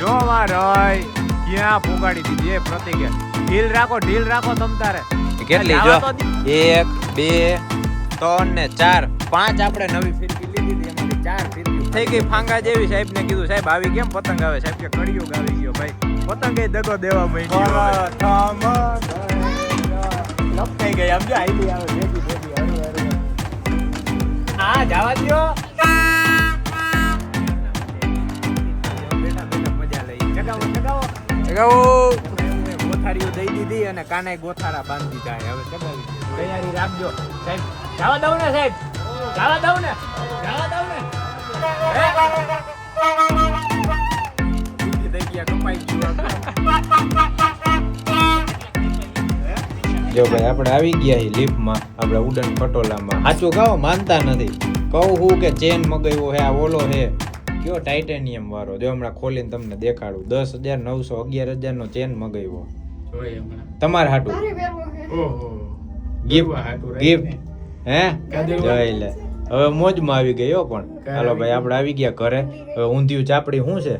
જો માં રય ક્યાં ફુગાડી દીધી એ પ્રતિકે ઢીલ રાખો ઢીલ રાખો તમ તારે. કેટલી જો? દી. એક બે ત્રણ ને ચાર. પાંચ આપણે નવી ફિરકી લીધી હતી એમાંથી ચાર ફિરકી થઈ ગઈ ફાંગા જેવી સાહેબ ને કીધું સાહેબ આવી કેમ પતંગ આવે? સાહેબ કે કડિયુગ આવી ગયો ભાઈ. પતંગ એ દગો દેવા માંડ્યો લપ થઈ ગઈ. આમ જો આઈડી આવે ભેગી ભેગી હરું હરું આ જવા દ્યો. ગોથારીઓ દઈ દીધી અને કાને ગોથારા બાંધી જાય. હવે ચગાવી તૈયારી રાખજો. સાહેબ જવા દઉં ને સાહેબ? જવા દઉં ને? જવા દઉં ને? થઈ ગયા કપાઈ ગયું જો ભાઈ આપણે આવી ગયા છીએ લિફ્ટમાં આપણે ઉડન પટોલામાં સાચું કહો માનતા નથી. કહું હું કે ચેન મગાવ્યો હે આ ઓલો હે. કયો ટાઇટેનિયમ વાળો. જો હમણાં ખોલીને તમને દેખાડું. દસ હજાર નવસો અગિયાર હજાર નો ચેન મગાવ્યો તમારે હાટું. ગિફ્ટ ગિફ્ટ હે? જોઈ લે. હવે મોજમાં આવી ગયો પણ. હાલો ભાઈ આપણે આવી ગયા ઘરે. હવે ઊંધિયું ચાપડી શું છે?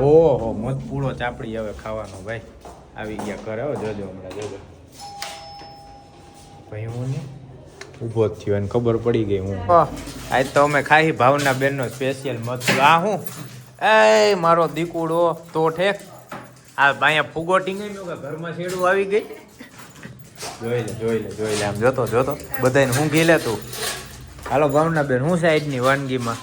ઓહો મધપૂળો ચાપડી હવે ખાવાનો ભાઈ. આવી ગયા ઘરે હો જોજો હમણાં જોજો. ભાઈ હું ને? ઊભો જ થયો અને ખબર પડી ગઈ હું. આજ તો અમે ખાઈ ભાવના બેનનો સ્પેશિયલ મધ આ હું? એ મારો દીકુડો તો ઠેક. આ અહીંયા ફુગો ટીંગાઈ ગયો કે ઘરમાં શેડું આવી ગઈ. જોઈ લે જોઈ લે જોઈ લે. આમ જોતો જોતો. બધાને હું ઘી લે તું હાલો ભાવના બેન, હું સાઈડની વાનગીમાં?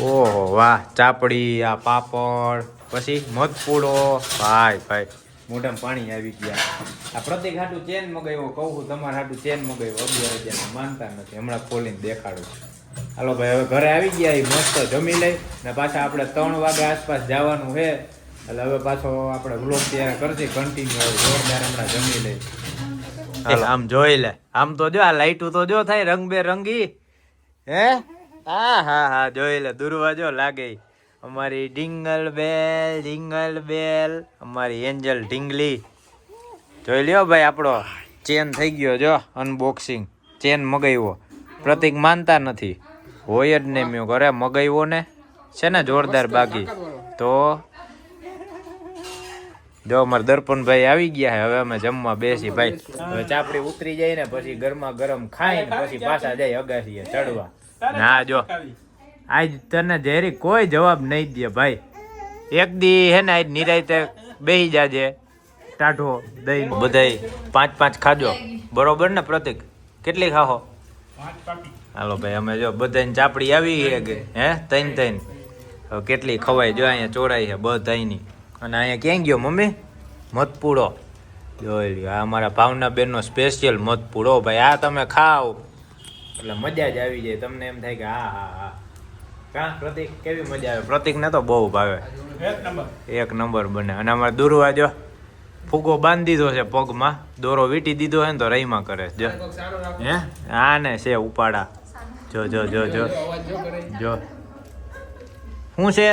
ઓહો, વાહ. ચાપડી, આ પાપડ, પછી મધપૂડો. ભાઈ ભાઈ. મોઢામાં પાણી આવી ગયા. આ પ્રતિક હાટું ચેન મગાવ્યો કહું છું તમારે હાટું ચેન મગાવ્યો. અગિયાર હજાર માનતા નથી. હમણાં ખોલીને દેખાડું હાલો ભાઈ હવે ઘરે આવી ગયા એ મસ્ત જમી લઈ. ને પાછા આપણે ત્રણ વાગે આસપાસ જવાનું છે. એટલે હવે પાછો આપણે વ્લોગ તૈયાર કરશે કન્ટિન્યુ જોરદાર હમણાં જમી લઈ. હાલો. આમ જોઈ લે. આમ તો જો આ લાઈટું તો જો થાય રંગબેરંગી. હે? હા હા હા જોઈ લે. દુર્વા જો લાગે. અમારી ડિંગલ બેલ ડિંગલ બેલ અમારી એન્જલ ઢીંગલી. જોઈ લ્યો ભાઈ આપણો ચેન થઈ ગયો જો અનબોક્સિંગ ચેન મગાવ્યો. પ્રતિક માનતા નથી. હોય જ નહીં મેં ઘરે મગાવ્યો ને? છે ને જોરદાર બાકી. તો જો અમારે દર્પણભાઈ આવી ગયા હવે અમે જમવા બેસી ભાઈ. હવે ચાપડી ઉતરી જાય ને પછી ગરમા ગરમ ખાઈ ને પછી પાછા જાય અગાસી ચડવા. ના જો. આજ તને ઝેરી કોઈ જવાબ નહીં દે ભાઈ. એક દી હે ને આજ નિરાયતે બેહી જાજે. ટાઢો દહીં બધાય પાંચ પાંચ ખાજો. બરોબર ને પ્રતિક? કેટલી ખાહો? હાલો ભાઈ, અમે જો બધાની ચાપડી આવી કે, હે? તૈન તૈન. હવે કેટલી ખવાય જો અહીંયા ચોરાઈ છે બધાની અને અહીંયા ક્યાં ગયો મમ્મી? મધપૂડો. જોઈ આ અમારા ભાવના બેનનો સ્પેશિયલ મધપૂડો. ભાઈ, આ તમે ખાઓ. એટલે મજા જ આવી જાય. તમને એમ થાય કે હા હા હા. કા? પ્રતિક? કેવી મજા આવે? પ્રતિકને તો બહુ ભાવે. એક નંબર. બને. અને અમારે દુરવા જો ફૂગો બાંધી દીધો છે પગમાં. દોરો વીટી દીધો છે ને તો રહીમાં કરે. જો. હે? હા ને છે ઉપાડા. જો જો જો જો. જો શું છે?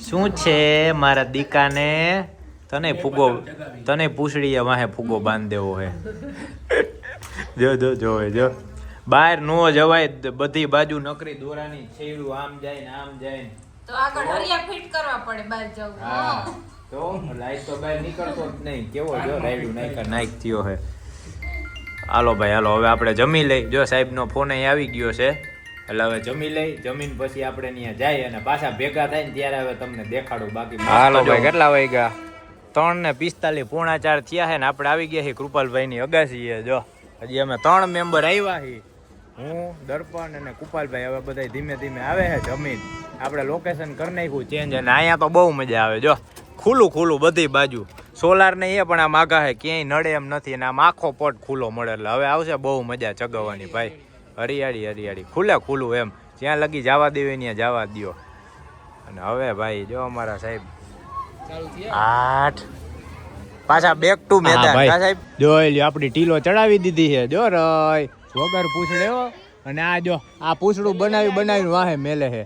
શું છે મારા દીકાને? તને ફૂગો તને પૂછડીએ વાહે ફૂગો બાંધ દેવો હે જો જો જો જો. બહાર નો જવાય બધી બાજુ નકરી દોરાની છેડું આમ જાય ને આમ જાય ને. તો આગળ હરિયા ફિટ કરવા પડે બહાર જવું હા. તો લાઈટ તો બહાર નીકળતો જ નહીં. કેવો જો રાઈડું નાઈક નાઈક થયો હે. હાલો ભાઈ હાલો હવે આપણે જમી લઈ. જો સાહેબનો ફોન અહીં આવી ગયો છે. એટલે હવે જમી લઈ જમીન પછી આપણે ત્યાં જાય અને પાછા ભેગા થાય ને ત્યારે હવે તમને દેખાડું બાકી હાલો ભાઈ કેટલા વાગ્યા? ત્રણ ને પિસ્તાલીસ પોણા ચાર થયા છે ને આપણે આવી ગયા છીએ કૃપાલભાઈની અગાસીએ જો. હજી અમે ત્રણ મેમ્બર આવ્યા છીએ. હું દર્પણ અને કુપાલભાઈ હવે બધા ધીમે ધીમે આવે છે જમીન. આપણે લોકેશન કરી નાખ્યું ચેન્જ અને અહીંયા તો બહુ મજા આવે. જો ખુલ્લું ખુલ્લું બધી બાજુ. સોલાર ને એ પણ આમ આઘા છે ક્યાંય નડે એમ નથી અને આમ આખો પટ ખુલ્લો મળે. એટલે હવે આવશે બહુ મજા ચગાવવાની ભાઈ. હરિયાળી હરિયાળી. ખુલ્લે ખુલ્લું એમ. જ્યાં લગી જવા દેવી ત્યાં જવા દ્યો. અને હવે ભાઈ જો અમારા સાહેબ. આઠ. પાછા બેક ટુ મેદાન. સાહેબ? જોઈ લ્યો આપણી ટીલો ચડાવી દીધી છે. જો રય. વગર પૂછડે હો. અને આ જો આ પૂછડું બનાવી બનાવીને વાહે મેલે હે.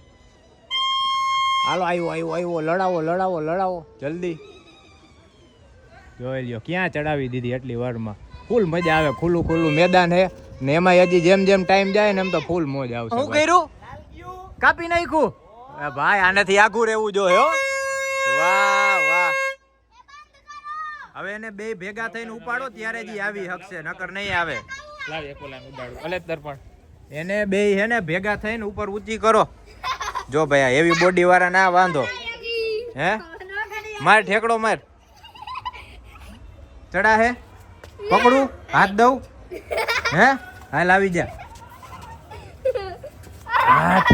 હાલો આવ્યો આવ્યો આવ્યો લડાવો લડાવો લડાવો જલ્દી. જોઈ લ્યો ક્યાં ચડાવી દીધી એટલી વારમાં? ફૂલ મજા આવે ખુલ્લું ખુલ્લું મેદાન હે. ને એમાં હજી જેમ જેમ ટાઈમ જાય ને એમ તો ફૂલ મોજ આવશે શું કર્યું? કાપી નાખ્યું? ભાઈ આનાથી આઘું રહેવું જોઈએ હો. વાહ વાહ. હવે એને બે ભેગા થઈને ઉપાડો ત્યારે જ આવી શકશે નકર નહીં આવે. લાવ એક ઓલા ઉડાડું. અલે દર્પણ એને બે હે ને ભેગા થઈને ઉપર ઊંચી કરો. જો ભાઈ, આ એવી બોડી વાળા ના વાંધો. હે? માર ઠેકડો માર. ચડા હે? પકડું? હાથ દઉં? હે? હાલ આવી જા. હાથ.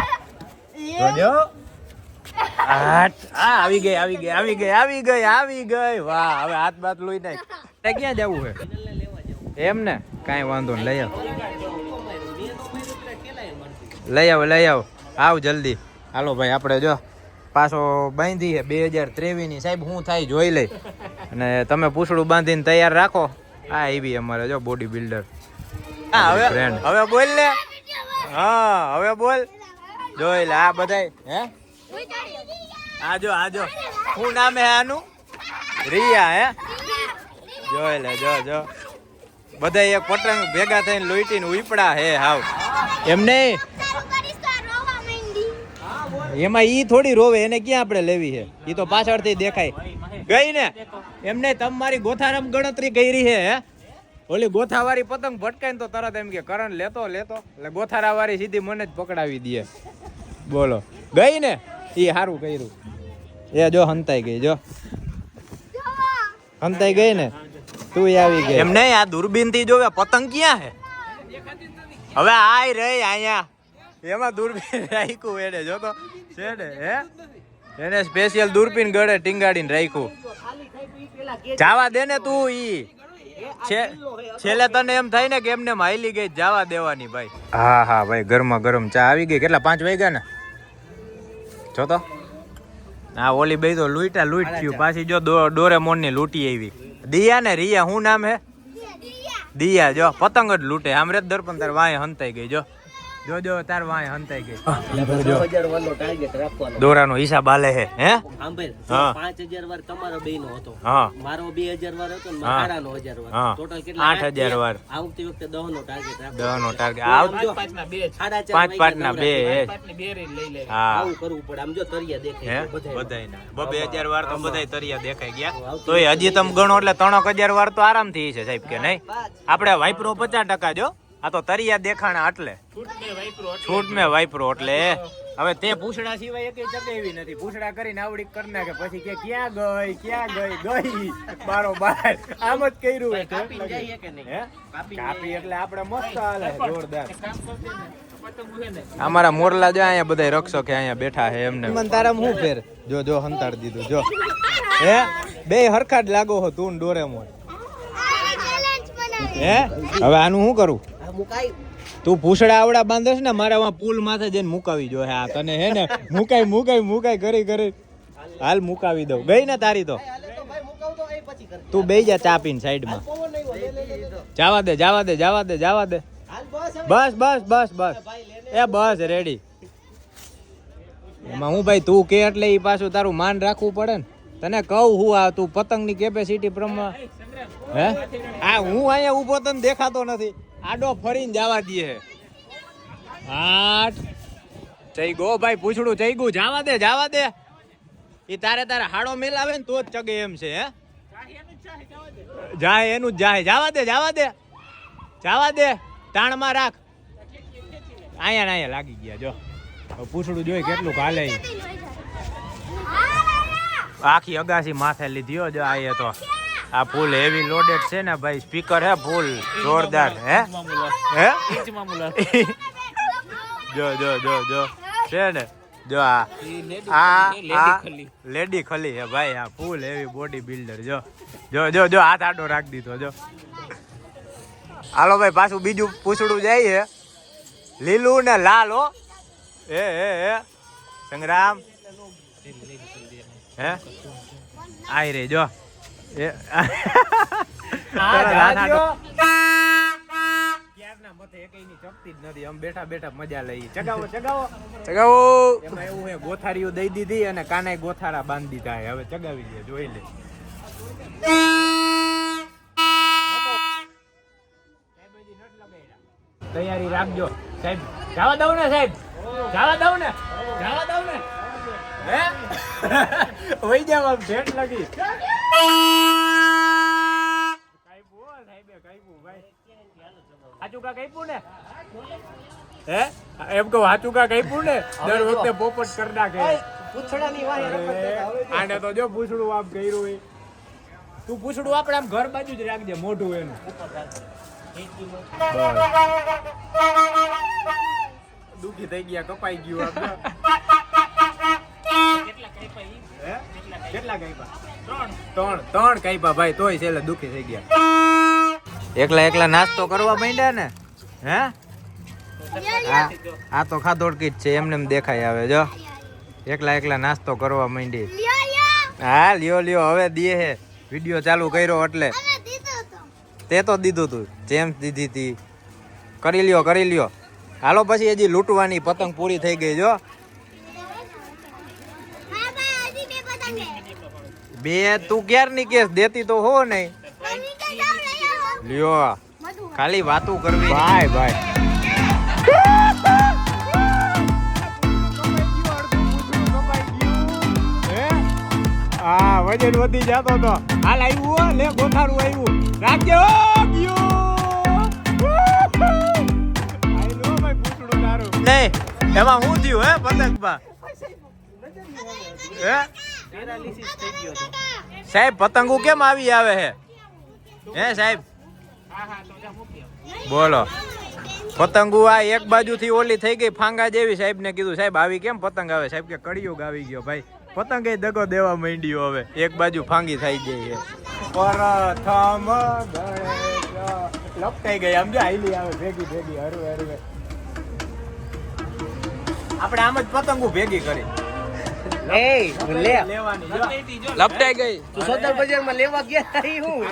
જોજો. હાથ. આ આવી ગઈ આવી ગઈ આવી ગઈ આવી ગઈ આવી ગઈ. વાહ, હવે હાથ બાથ લોઈ નાખ. ક્યાં જવું હે? એમ ને કાંઈ વાંધો નહીં લઈ આવ. લઈ આવો લઈ આવો. આવ જલ્દી. હાલો ભાઈ આપણે જો પાછો બાંધી છે બે હજાર ત્રેવીસની. સાહેબ શું થાય જોઈ લઈ. અને તમે પૂછડું બાંધીને તૈયાર રાખો. આ એવી અમારે જો બોડી બિલ્ડર હા હવે. હવે બોલ ને. હા હવે બોલ. જોઈ લે આ બધાય હે? આ જો આ શું નામ હે આનું? રિયા હે? જોઈ લે જો જો. બધા એક પતંગ ભેગા થઈને લોઈટીને ઉપડા હે હાવ. એમને એમાં ઈ થોડી રોવે, એને ક્યાં આપણે લેવી છે ઈ તો પાછળથી દેખાય. ગઈ ને? એમને તમ મારી ગોથારામ ગણતરી કરી છે હે? ઓલી ગોથાવાળી પતંગ ભટકાઈને તો તરત એમ કે, કરણ, લેતો લેતો. એટલે ગોથારાવાળી સીધી મને જ પકડાવી દે. બોલો. ગઈ ને? ઈ સારું કર્યું. એ જો હંતાઈ ગઈ, જો. હંતાઈ ગઈ ને? તું આવી ગઈ. એમ નહીં આ દૂરબીનથી જોવે પતંગ ક્યાં હે? હવે આય રે અહીંયા. એમાં દૂરબીન રાખ્યું એને જો તો. છે ને હે? એને સ્પેશિયલ દૂરબીન ગળે ટીંગાડીને રાખ્યું. જાવા દે ને તું ઈ. છેલ્લે તને એમ થાય ને કે એમને હાઈલી ગઈ, જવા દેવાની ભાઈ. હા હા, ભાઈ, ગરમા ગરમ ચા આવી ગઈ. કેટલા, પાંચ વાગ્યા ને? જો તો. હા ઓલી બે તો લૂંટા લૂંટ થયું. પાછી જો ડોરેમોનની લૂંટી આવી. દિયા ને રિયા શું નામ હે? દિયા જો પતંગ જ લૂંટે. આમ રે દર્પણ તાર વાય હંતાઈ ગઈ જો. જો જો તાર વાય હંતાઈ ગઈ. દોરાનો હિસાબ આલે હે હે? હા. પાંચ હજાર વાર તમારો બેનો હતો. હા. મારો 2000 વાર હતો ને મારાનો 1000 વાર ટોટલ કેટલા 8000 વાર. આવતી વખતે 10 નો ટાર્ગેટ રાખ 10 નો ટાર્ગેટ આવ પાંચ ના બે સાડા ચાર પાંચ પાંચ ના બે હે. પાંચની 2 રે લઈ લે. હા. આવું કરવું પડે. આમ જો તરિયા દેખાય બધાય. ના 2000 વાર તો બધાય તરિયા દેખાય ગયા. તોય હજી તમે ગણો એટલે ત્રણક હજાર વાર તો આરામથી છે સાહેબ કે નહીં? આપણે વાઇપરો પચાસ ટકા જો. આ તો તરિયા દેખાણા એટલે છૂટ મેં વાઇપરો એટલે હવે તે પૂછડા સિવાય એક જગ્યા એવી નથી. પૂછડા કરીને આવડી કરી નાખે પછી કે ક્યાં ગઈ ક્યાં ગઈ ગઈ. બારો બાર. આમ જ કર્યું હે કાપીને જઈએ કે નહીં? હે? કાપીને કાપી એટલે આપણે મસ્ત હાલે જોરદાર. અમારા મોરલા જો અહીંયા બધા રક્ષક અહીંયા બેઠા છે એમને. મન તારા હું ફેર? જો જો હંતાડ દીધું જો. હે? બે હરખા જ લાગો હો તું ને ડોરેમોન હે? હવે આનું શું કરું? આ મુકાય. તું પૂછડા આવડા બાંધસ ને મારે આમાં પુલ માથે જઈને મુકાવી જો હા તને હે ને. મુકાઈ મુકાઈ મુકાઈ કરી કરી. હાલ મુકાવી દઉં. ગઈ ને તારી તો. તો બે જા ચા પીને સાઈડમાં. જાવા દે જાવા દે જાવા દે જાવા દે. બસ બસ બસ બસ એ બસ રેડી એમાં હું ભાઈ તું કે એટલે એ પાછું તારું માન રાખવું પડે ને. તને કહું હું આ તું પતંગની કેપેસિટી પ્રમાણે. હે? આ હું અહીંયા ઊભો તને દેખાતો નથી. આડો ફરીને જવા દે આઠ જઈ ગો ભાઈ પૂછડું જઈ ગયું જવા દે જાવા દે. એ તારે તારે હાડો મેલાવે ને તો જ ચગે એમ છે હે? જાય એનું જ જાય. જાવા દે જાવા દે. જાવા દે. તાણમાં રાખ. અહીંયા ને અહીંયા લાગી ગયા જો. પૂછડું જોઈ કેટલું કાલે આખી અગાસી માથે લીધી જો આ તો. આ ફૂલ હેવી લોડેડ છે ને ભાઈ સ્પીકર હે ફૂલ જોરદાર હે? હે? જો જો જો જો. છે ને? જો આ આ આ લેડી ખલી હે ભાઈ આ ફૂલ હેવી બોડી બિલ્ડર જો. જો જો જો હાથ આડો રાખી દીધો જો. હાલો ભાઈ પાછું બીજું પૂછડું જાય લીલું ને લાલ હો. એ એ એ. સંગ્રામ. હે? આઈ રે જો. ગોથારીઓ દઈ દીધી અને કાને ગોથારા બાંધી દીધા હવે ચગાવી દે જોઈ લે. તૈયારી રાખજો. સાહેબ જવા દઉં ને સાહેબ? જવા દઉં ને? જવા દઉં ને? હે? વઈ જાવ આમ ભેટ લાગી. હો, એમ કહું ને દર વખતે પોપટ કરી નાખે આને તો જો પૂછડું આમ કર્યું હોય તું પૂછડું આપણે આમ ઘર બાજુ જ રાખજે મોઢું એનું દુખી થઈ ગયા કપાઈ ગયું? કેટલા કાપ્યા? ત્રણ. ત્રણ કાપ્યા ભાઈ તોય છેલ્લે દુખી થઈ ગયા. એકલા એકલા નાસ્તો કરવા માંડ્યા ને? હે? આ આ તો ખાધોડકી જ છે એમને એમ દેખાય આવે જો. એકલા એકલા નાસ્તો કરવા માંડી. હા લ્યો લ્યો હવે દે હે. વીડિયો ચાલુ કર્યો એટલે. તે તો દીધું તું જેમ દીધી તી. કરી લ્યો કરી લ્યો. હાલો પછી હજી લૂંટવાની પતંગ પૂરી થઈ ગઈ જો. બે તું ક્યારની કેસ? દેતી તો હો નહીં. લ્યો ખાલી વાતું કરવી. ભાઈ ભાઈ. હા? વજન વધી જતો તો. હાલ આવ્યું લે ગોથારું આવ્યું રાખજે એમાં હું થયું હે પતંગમાં? હે? સાહેબ પતંગો કેમ આવી આવે હે હે સાહેબ બોલો. પતંગો આ એક બાજુથી ઓલી થઈ ગઈ ફાંગા જેવી. સાહેબ ને કીધું સાહેબ આવી કેમ પતંગ આવે? સાહેબ કે કડિયુગ આવી ગયો ભાઈ. પતંગ એ દગો દેવા માંડ્યો હવે. એક બાજુ ફાંગી થઈ ગઈ છે. પ્રથમ લપટાઈ ગઈ આમ જો આઈલી આવે ભેગી ભેગી હરવે હરવે. આપણે આમ જ પતંગો ભેગી કરી. એ લે. લપટાઈ ગઈ. તું સદર બજારમાં લેવા ગયા તા હું?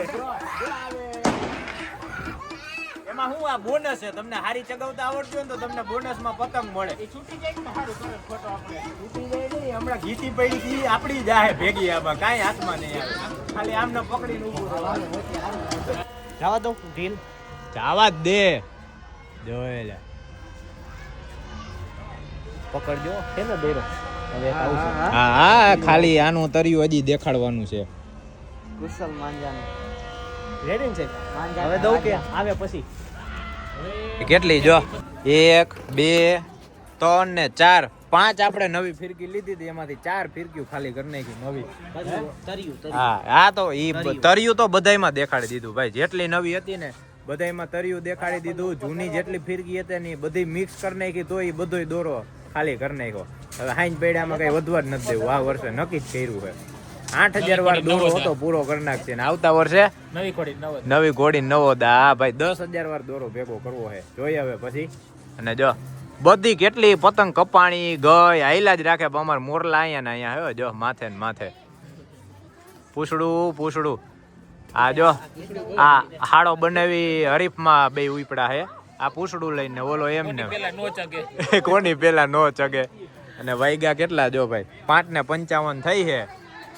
એમાં શું આ બોનસ છે? તમને હારી ચગાવતા આવડતું હોય તો તમને બોનસમાં પતંગ મળે. છૂટી જાય ને સારું સરસ ફોટો આપણે? છૂટી જાય નહીં હમણાં ઘીટી પડી હતી આપણી જાહે ભેગી આમાં કાંઈ હાથમાં નહીં આવે. ખાલી આમને પકડીને ઊભું રહેવાનું. જવા દઉં ઢીલ. જાવા જ દે. જોયે પકડજો છે ને દોરો હા હા ખાલી આનું તરિયું હજી દેખાડવાનું છે. કુશલ માંજાનું. રેડી છે? હવે દઉં કે આવે પછી? કેટલી જો? એક બે ત્રણ ને ચાર. પાંચ આપણે નવી ફિરકી લીધી હતી એમાંથી ચાર ફિરકીઓ ખાલી કરી નાખી નવી. હા આ તો ઈ તર્યું. તો બધાયમાં દેખાડી દીધું ભાઈ. જેટલી નવી હતી ને બધાયમાં તરિયું દેખાડી દીધું. જૂની જેટલી ફિરકી હતી ને બધી મિક્સ કરી નાખી તો એ બધોય દોરો ખાલી કરી નાખ્યો. હવે હાઈન પેડામાં કઈ વધવા જ નથી દેવું. આ વર્ષે નક્કી જ કર્યું છે. આઠ હજાર વાર દોરો હતો પૂરો કરી નાખશે. ને આવતા વર્ષે નવી ઘોડી નવી ઘોડી નવો દા. હા ભાઈ દસ હજાર વાર દોરો ભેગો કરવો છે. જોઈએ હવે પછી. અને જો બધી કેટલી પતંગ કપાણી ગઈ આયલા જ રાખે પણ અમારે મોરલા અહીંયા ને અહીંયા હે જો માથે ને માથે. પૂછડું પૂછડું. આ જો આ હાડો બનાવી હરીફમાં બે ઉપડા હે આ પૂછડું લઈને ઓલો એમ ને નો ચગે? કોની પેલા નો ચગે? અને વાયગા કેટલા જો ભાઈ? પાંચ ને પંચાવન થઈ છે.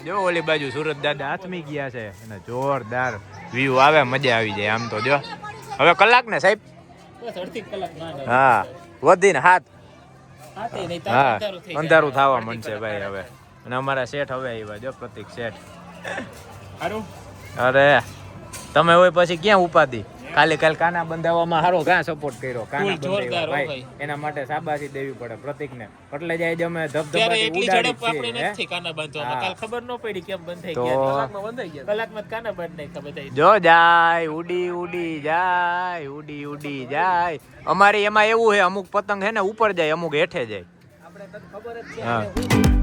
જો ઓલી બાજુ સુરત દાદા હાથમી ગયા છે અને જોરદાર વ્યૂ આવે મજા આવી જાય આમ તો જો. હવે કલાક ને સાહેબ? હા વધીને હાથ. હા અંધારું થવા મળશે ભાઈ હવે. અને અમારા શેઠ હવે આવ્યા જો પ્રતિક શેઠ. અરે તમે હોય પછી ક્યાં ઉપાધી? કાલે કાલ કાના બંધાવવામાં હારો ઘા સપોર્ટ કર્યો? કાના બંધાવ્યા? ભાઈ. એના માટે શાબાશી દેવી પડે પ્રતિકને. એટલે જ આજે અમે એટલી ઉડાડી આપણે નથી કાના બાંધવામાં કાલ ખબર ન પડી કેમ બંધ થઈ ગયા. કલાકમાં બંધાઈ ગયા. કલાકમાં જ કાના બાંધ નાખ્યા બધાય. જો જાય ઉડી ઉડી જાય ઉડી ઉડી જાય. અમારે એમાં એવું છે અમુક પતંગ છે ને ઉપર જાય અમુક હેઠે જાય. આપણે ખબર જ છે.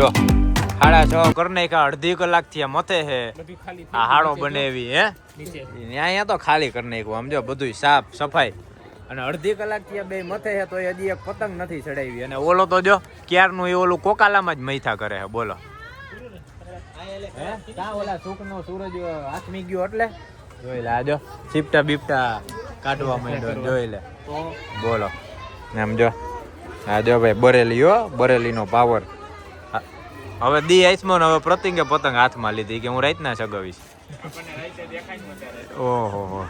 જો સાડા છ કરી નાખ્યા અડધી કલાકથી આ મથે હે. આ હાડો બનેવી હે? નીચે. અહીંયા તો ખાલી કરી નાખ્યું આમ જો બધું સાફ સફાઈ. અને અડધી કલાકથી બે મથે હે તો હજી એક પતંગ નથી ચડાવી. અને ઓલો તો જો ક્યારનું એ ઓલું કોકાલામાં જ મૈથા કરે હે બોલો. કા ઓલા સુખનો સૂરજ આથમી ગયો એટલે? જોઈ લે આ જો ચીપટા બીપટા કાઢવા માંડ્યો જોઈ લે. બોલો. એમ જો હા જો ભાઈ બરેલી હો બરેલીનો પાવર હવે દી આઈસમાં હવે પ્રતિંગે પતંગ હાથમાં લીધી કે હું રાતના સગાવીશ ઓહો, હો.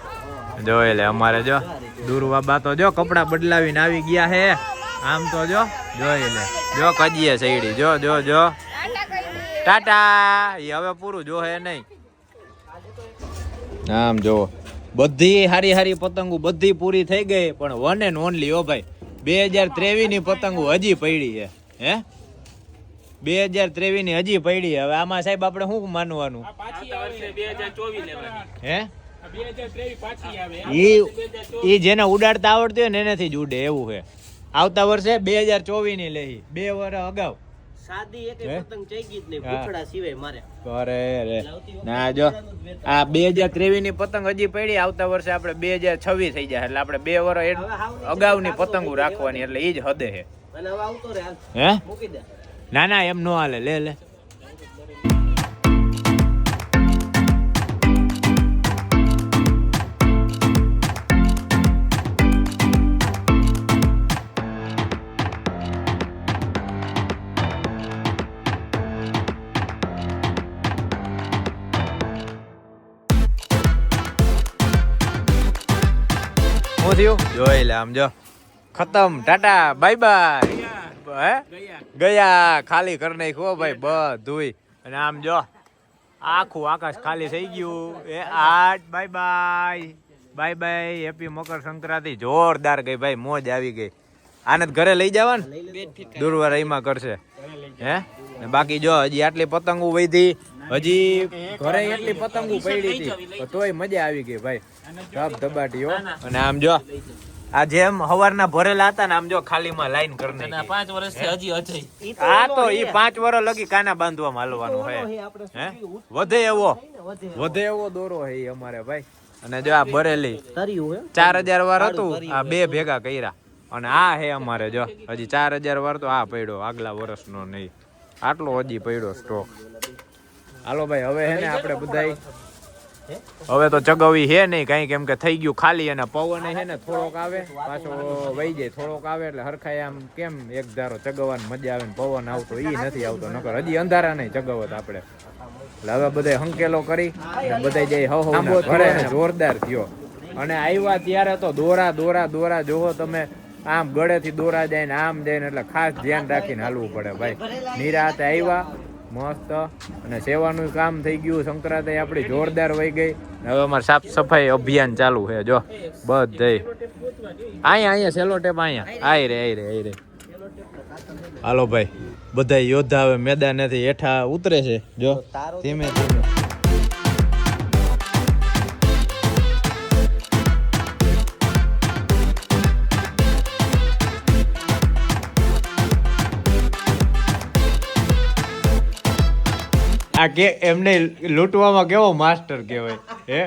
એટલે અમારે જો દૂરવાબા તો જો કપડા બદલાવીને આવી ગયા હે. આમ તો જો, જોઈ લે. જો કજીએ સૈડી, જો જો જો. ટાટા! એ હવે પૂરું જો હે નહીં. આમ જો, બધી હારી હારી પતંગો બધી પૂરી થઈ ગઈ, પણ વન એન્ડ ઓનલી ઓ ભાઈ. બે હજાર ત્રેવીસની પતંગો હજી પડી છે, હે? બે હજાર ત્રેવીસની હજી પડી. હવે આમાં સાહેબ આપણે શું માનવાનું? હે? એ ઈ જેને ઉડાડતા આવડતું હોય ને એનાથી જ ઉડે એવું છે. આવતા વર્ષે બે હજાર ચોવીસની લેહી બે વર્ષ અગાઉ. સાદી એક હે? પતંગ ચઈ ગઈ જ નહીં હા. પૂછડા સિવાય મારે. અરે ના જો. આ બે હજાર ત્રેવીસની પતંગ હજી પડી આવતા વર્ષે આપણે બે હજાર છવ્વીસ થઈ જાય. એટલે આપણે બે વર્ષ અગાઉની પતંગો રાખવાની એટલે એ જ હદે છે. અને હવે આવતો રે હાલ. હે? મૂકી દે. ના ના એમ નો હાલે લે લે શું થયું જોઈ લે આમ જો ખતમ ટાટા બાય બાય હે? ગયા. ખાલી કરી નાખ્યું હો ભાઈ બધુંય. અને આમ જો આખું આકાશ ખાલી થઈ ગયું. એ આજ bye bye. Bye bye happy Makar Sankranti. જોરદાર ગઈ ભાઈ મોજ આવી ગઈ. આને ઘરે લઈ જવા ને દુર્વાર એમાં કરશે. હે? ને બાકી જો હજી આટલી પતંગો વધી. હજી ઘરે એટલી પતંગો પડી હતી. તોય મજા આવી ગઈ ભાઈ. ધબ ધબાટી અને આમ જો. આ જેમ હવારના ભરેલા હતા ને આમ જો ખાલીમાં લાઈન કરી નાખી. પાંચ વર્ષથી હજી હજી આ તો ઈ પાંચ વર્ષ લગી કાના બાંધવામાં હાલવાનું હે? વધે એવો. વધે એવો. દોરો હે અમારે ભાઈ. અને જો આ ભરેલી ચાર હજાર વાર હતું આ બે ભેગા કર્યા. અને આ હે અમારે જો હજી ચાર હજાર વાર તો આ પડ્યો આગલા વર્ષનો નહીં. આટલો હજી પડ્યો સ્ટોક હાલો ભાઈ હવે હે ને આપણે બધાય હવે તો ચગવી છે નહીં કઈ કેમ કે થઈ ગયું ખાલી અને પવન છે ને થોડોક આવે પાછો વહી જાય થોડોક આવે એટલે હરખાય આમ કેમ એક ધારો ચગવવાની મજા આવે ને પવન આવતો એ નથી આવતો નકર હજી અંધારા નહીં ચગવત આપણે. એટલે હવે બધે હંકેલો કરી બધા જઈ હો હો ઘરે જોરદાર થયો. અને આવ્યા ત્યારે તો દોરા દોરા દોરા જોવો તમે આમ ગળેથી દોરા જાય ને આમ જાય ને એટલે ખાસ ધ્યાન રાખીને હાલવું પડે ભાઈ. નિરાતે આવ્યા મસ્ત. અને સેવાનું કામ થઈ ગયું. સંક્રાંતિ આપણી જોરદાર વહી ગઈ. હવે અમારે સાફ સફાઈ અભિયાન ચાલુ છે, જો. બધે. અહીંયા અહીંયા સેલો ટેપ અહીંયા આઈ રે આઈ રે આઈ રે. હાલો ભાઈ. બધા યોદ્ધા હવે મેદાનેથી હેઠા ઉતરે છે, જો. ધીમે ધીમે. આ કે એમને લૂંટવામાં કેવો માસ્ટર કહેવાય હે?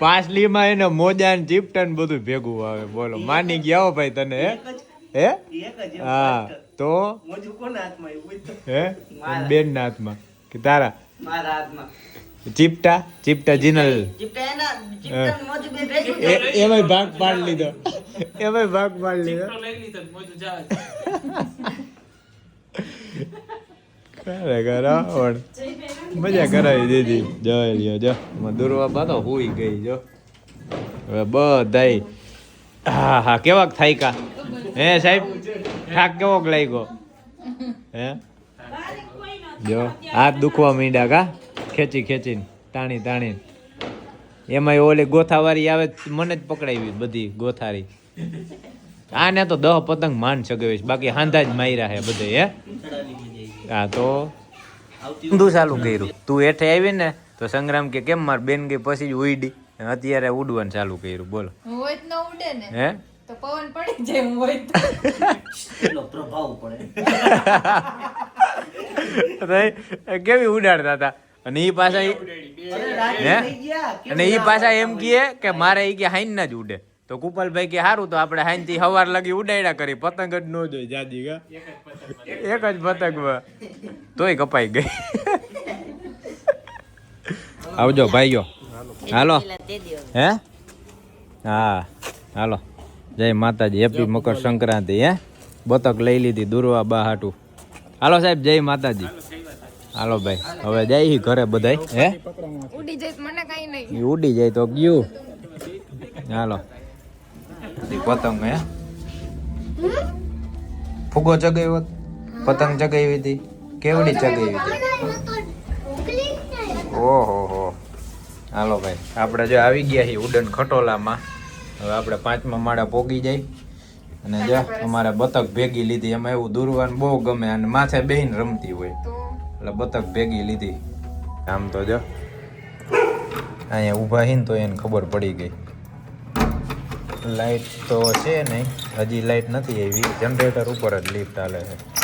પાસલીમાં એને મોજા ને ચીપટન ને બધું ભેગું આવે. બોલો માની ગયા હો ભાઈ તને હે? હે? હા તો? મોજું કોના હાથમાં આવ્યું? ઉઈ તો. હે? બેન ના હાથમાં. કે તારા? ચીપટા? ચીપટા જીનલ. એમાં ભાગ પાડી લીધો. એમાંય ભાગ પાડી લીધો. ને મોજું કરાવી દીધી. જો લ્યો જો એમાં દુર્વા બાતો હુઈ ગઈ, જો. હવે બધાય. હા હા, કેવાક થાય કા? હે, સાહેબ? થાક કેવોક લાગ્યો? હે? જો, હાથ દુખવા માંડ્યા કા? ખેંચી, ખેંચીને, તાણી તાણી એમાંય ઓલી ગોથાવાળી આવે મને જ પકડાવી, બધી ગોથારી. આને તો દહ પતંગ માન સગવીશ બાકી હાંધા જ માર્યા હે બધે હે? હા તો? ઊંધું ચાલુ કર્યું. તું હેઠે આવી ને તો સંગ્રામ કે કેમ માર બેન ગઈ પછી જ ઉડી અત્યારે ઉડવાનું ચાલુ કર્યું બોલો. હોય ઉડે ને હે? તો પવન પડી જાય હું હોય તો પ્રભાવ પડે. કેવી ઉડાડતા હતા? અને ઈ પાછા અને ઈ પાછા એમ કહે કે મારે ઈ કે હાઈન ના જ ઉડે. તો કુપલભાઈ કે સારું તો આપણે હાઈનથી હવાર લગી ઉડાડ્યા કરી. પતંગ જ ન જોઈ જાજી ગા એક જ પતંગ તોય કપાઈ ગઈ. આવજો ભાઈઓ. હાલો. હે? હા. હાલો. જય માતાજી. હેપી મકર સંક્રાંતિ હે? બતક લઈ લીધી દુર્વા બા હાટું હાલો સાહેબ જય માતાજી. હાલો ભાઈ. હવે જાય ઘરે બધાય હે? ઉડી જાય મને કઈ નહીં. ઉડી જાય તો ગયું. હાલો. પતંગ હે? ફુગો ચગાવ્યો હોત? પતંગ ચગાવી હતી? કેવડી ચગાવી હતી? ઓહો હો. હાલો ભાઈ આપણે જો આવી ગયા છીએ ઉડન ખટોલામાં. હવે આપણે પાંચમા માળા પોગી જાય. અને જો અમારે બતક ભેગી લીધી. એમાં એવું દૂરવાનું બહુ ગમે અને માથે બેહીને રમતી હોય. એટલે બતક ભેગી લીધી. આમ તો જો અહીંયા ઊભા હી ને તો એને ખબર પડી ગઈ. લાઈટ તો છે નહીં. હજી લાઇટ નથી આવી. જનરેટર ઉપર જ લિફ્ટ હાલે છે.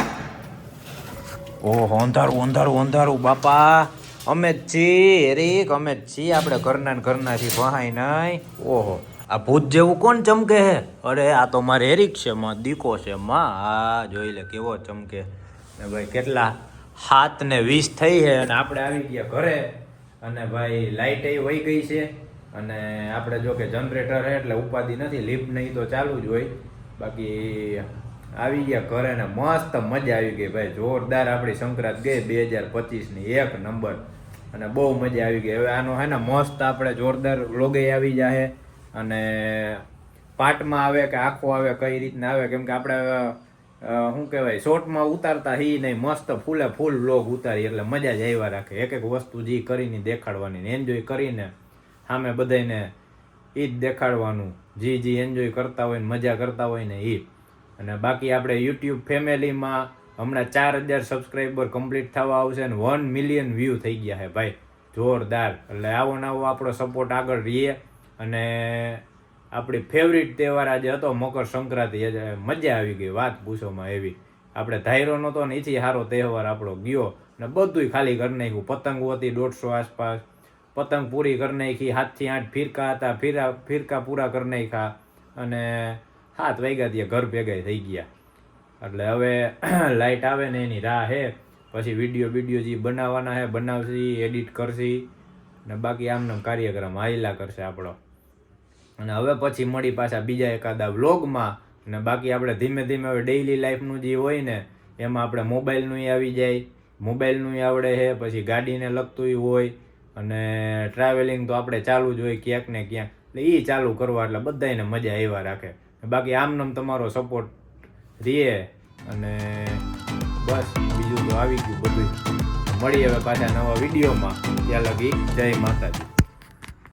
ઓહો, અંધારું અંધારું અંધારું, બાપા. અમે જ છીએ, હેરીક, અમે જ છીએ. આપણે ઘરના ને ઘરના છીએ વહાય નહીં. ઓહો, આ ભૂત જેવું કોણ ચમકે હે અરે, આ તો મારે હેરીક છે, માં, દીકો છે, માં. આ જોઈ લે કેવો ચમકે. ને ભાઈ, કેટલા હાથ ને વીસ થઈ છે. અને આપણે આવી ગયા ઘરે. અને ભાઈ લાઇટ એ વહી ગઈ છે. અને આપણે જો કે જનરેટર હે એટલે ઉપાધિ નથી લિફ્ટ નહીં તો ચાલુ જ હોય. બાકી આવી ગયા ઘરે ને મસ્ત મજા આવી ગઈ ભાઈ. જોરદાર આપણી સંક્રાંત ગઈ, બે હજાર પચીસની એક નંબર. અને બહુ મજા આવી ગઈ. હવે આનો હે ને મસ્ત આપણે જોરદાર લોગે આવી જાહે. અને પાટમાં આવે કે આખો આવે, કઈ રીતના આવે? કેમ કે આપણે શું કહેવાય, શોર્ટમાં ઉતારતા હી નહીં. મસ્ત ફૂલે ફૂલ વ્લોગ ઉતારી, એટલે મજા જ આવ્યા રાખે. એક એક વસ્તુ જે કરીને દેખાડવાની એન્જોય કરીને સામે બધાને એ જ દેખાડવાનું, જે જે એન્જોય કરતા હોય ને મજા કરતા હોય ને એ અને બાકી આપણે યુટ્યુબ ફેમિલીમાં હમણાં ચાર હજાર સબસ્ક્રાઈબર કમ્પ્લીટ થવા આવશે ને વન મિલિયન વ્યૂ થઈ ગયા છે ભાઈ. જોરદાર. એટલે આવો નવો આપણો સપોર્ટ આગળ રહીએ. અને આપણી ફેવરિટ તહેવાર આજે હતો, મકર સંક્રાંતિ. મજા આવી ગઈ, વાત પૂછોમાં એવી. આપણે ધાયરો નહોતો ને એથી સારો તહેવાર આપણો ગયો. ને બધુંય ખાલી કરી નાખ્યું. પતંગો હતી દોઢસો આસપાસ. પતંગ પૂરી કરી નાખી, હાથથી આઠ ફિરકા હતા, ફિરા, ફિરકા પૂરા કરી નાખ્યા અને હાથ વાગ્યા ત્યાં ઘર ભેગા થઈ ગયા. એટલે હવે લાઇટ આવે ને એની રાહ હે, પછી વીડિયો વીડિયો જે બનાવવાના હે, બનાવશી, એડિટ કરશી ને બાકી આમનો કાર્યક્રમ હાઈલા કરશે આપણો. અને હવે પછી મળી પાછા બીજા એકાદા વ્લોગમાં ને બાકી આપણે ધીમે ધીમે હવે ડેઈલી લાઈફનું જે હોય ને, એમાં આપણે મોબાઈલનું આવી જાય, મોબાઈલનું આવડે છે પછી ગાડીને લગતું હોય અને ટ્રાવેલિંગ તો આપણે ચાલુ જ હોય ક્યાંક ને ક્યાંક. એટલે એ ચાલુ કરવા એટલે બધાને મજા આવ્યા રાખે. બાકી આમનામ તમારો સપોર્ટ રહે અને બસ બીજું તો આવી ગયું બધું મળીએ હવે પાછા નવા વિડીયોમાં. ત્યાં લગી જય માતાજી.